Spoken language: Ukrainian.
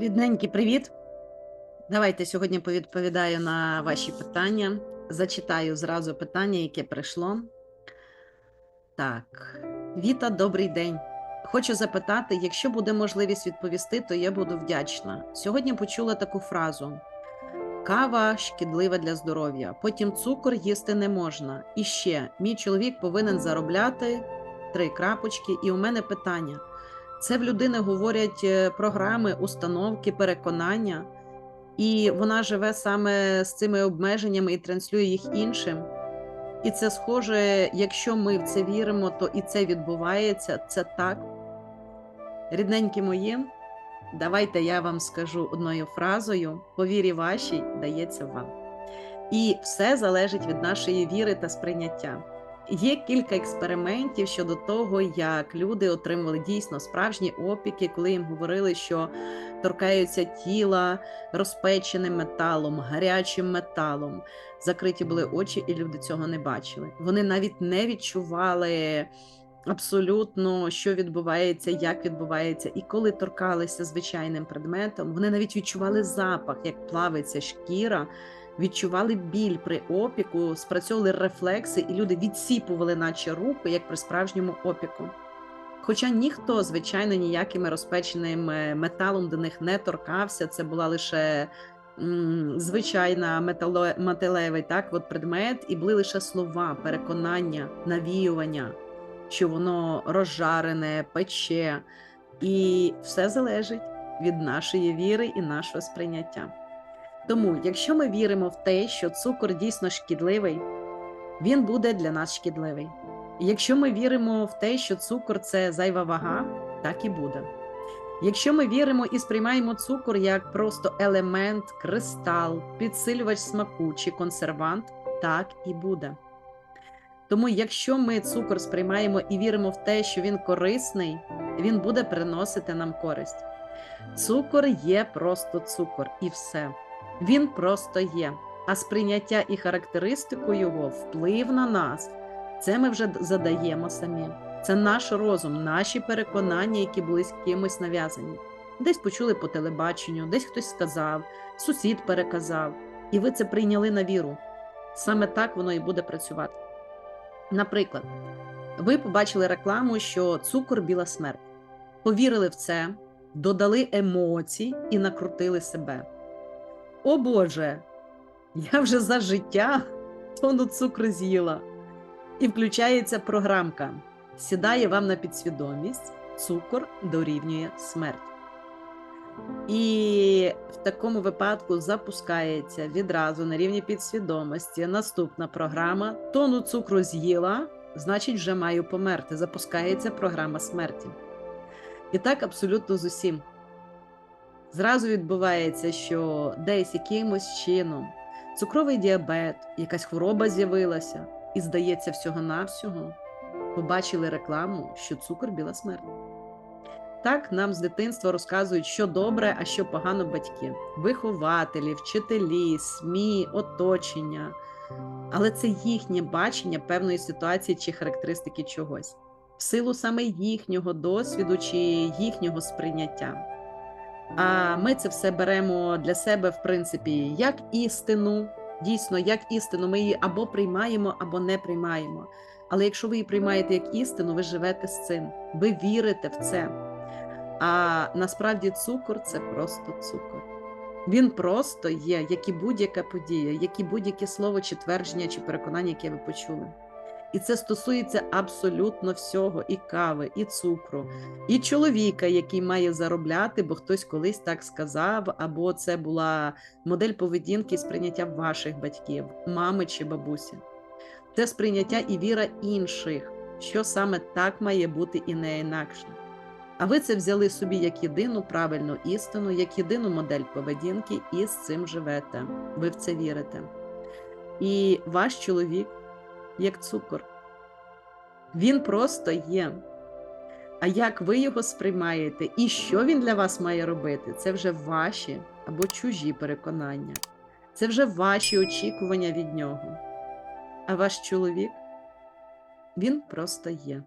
Рідненький привіт. Давайте сьогодні повідповідаю на ваші питання. Зачитаю зразу питання, яке прийшло. Так, Віта, добрий день. Хочу запитати, якщо буде можливість відповісти, то я буду вдячна. Сьогодні почула таку фразу: кава шкідлива для здоров'я, потім цукор їсти не можна. І ще мій чоловік повинен заробляти три крапочки, і у мене питання. Це в людини говорять е, програми, установки, переконання, і вона живе саме з цими обмеженнями і транслює їх іншим. І це схоже, якщо ми в це віримо, то і це відбувається. Це так. Рідненькі мої, давайте я вам скажу одною фразою: по вірі вашій дається вам. І все залежить від нашої віри та сприйняття. Є кілька експериментів щодо того, як люди отримували дійсно справжні опіки, коли їм говорили, що торкаються тіла розпеченим металом, гарячим металом. Закриті були очі, і люди цього не бачили. Вони навіть не відчували абсолютно, що відбувається, як відбувається. І коли торкалися звичайним предметом, вони навіть відчували запах, як плавиться шкіра відчували біль при опіку, спрацьовували рефлекси, і люди відсіпували, наче руки, як при справжньому опіку. Хоча ніхто, звичайно, ніяким розпеченим е, металом до них не торкався, це була лише м, звичайна метало, металевий так, от предмет, і були лише слова, переконання, навіювання, що воно розжарене, пече, і все залежить від нашої віри і нашого сприйняття. Тому, якщо ми віримо в те, що цукор дійсно шкідливий, він буде для нас шкідливий. Якщо ми віримо в те, що цукор це зайва вага, так і буде. Якщо ми віримо і сприймаємо цукор як просто елемент, кристал, підсилювач смаку чи консервант, так і буде. Тому, якщо ми цукор сприймаємо і віримо в те, що він корисний, він буде приносити нам користь. Цукор є просто цукор і все. Він просто є. А сприйняття і характеристику його, вплив на нас, це ми вже задаємо самі. Це наш розум, наші переконання, які були з кимось нав'язані. Десь почули по телебаченню, десь хтось сказав, сусід переказав, і ви це прийняли на віру. Саме так воно і буде працювати. Наприклад, ви побачили рекламу, що цукор біла смерть. Повірили в це, додали емоцій і накрутили себе. О Боже, я вже за життя тону цукру з'їла. І включається програмка. Сідає вам на підсвідомість, цукор дорівнює смерть. І в такому випадку запускається відразу на рівні підсвідомості наступна програма. Тону цукру з'їла, значить, вже маю померти. Запускається програма смерті. І так абсолютно з усім зразу відбувається, що десь якимось чином цукровий діабет, якась хвороба з'явилася, і, здається, всього-навсього побачили рекламу, що цукор біла смерть. Так нам з дитинства розказують, що добре, а що погано батьки, вихователі, вчителі, СМІ, оточення. Але це їхнє бачення певної ситуації чи характеристики чогось, в силу саме їхнього досвіду чи їхнього сприйняття. А ми це все беремо для себе, в принципі, як істину. Дійсно, як істину, ми її або приймаємо, або не приймаємо. Але якщо ви її приймаєте як істину, ви живете з цим, ви вірите в це. А насправді цукор це просто цукор. Він просто є, як і будь-яка подія, як і будь-яке слово, чи твердження, чи переконання, яке ви почули. І це стосується абсолютно всього: і кави, і цукру, і чоловіка, який має заробляти, бо хтось колись так сказав, або це була модель поведінки і сприйняття ваших батьків, мами чи бабусі. Це сприйняття і віра інших, що саме так має бути і не інакше. А ви це взяли собі як єдину правильну істину, як єдину модель поведінки, і з цим живете. Ви в це вірите. І ваш чоловік як цукор. Він просто є. А як ви його сприймаєте і що він для вас має робити, це вже ваші або чужі переконання, це вже ваші очікування від нього. А ваш чоловік, він просто є.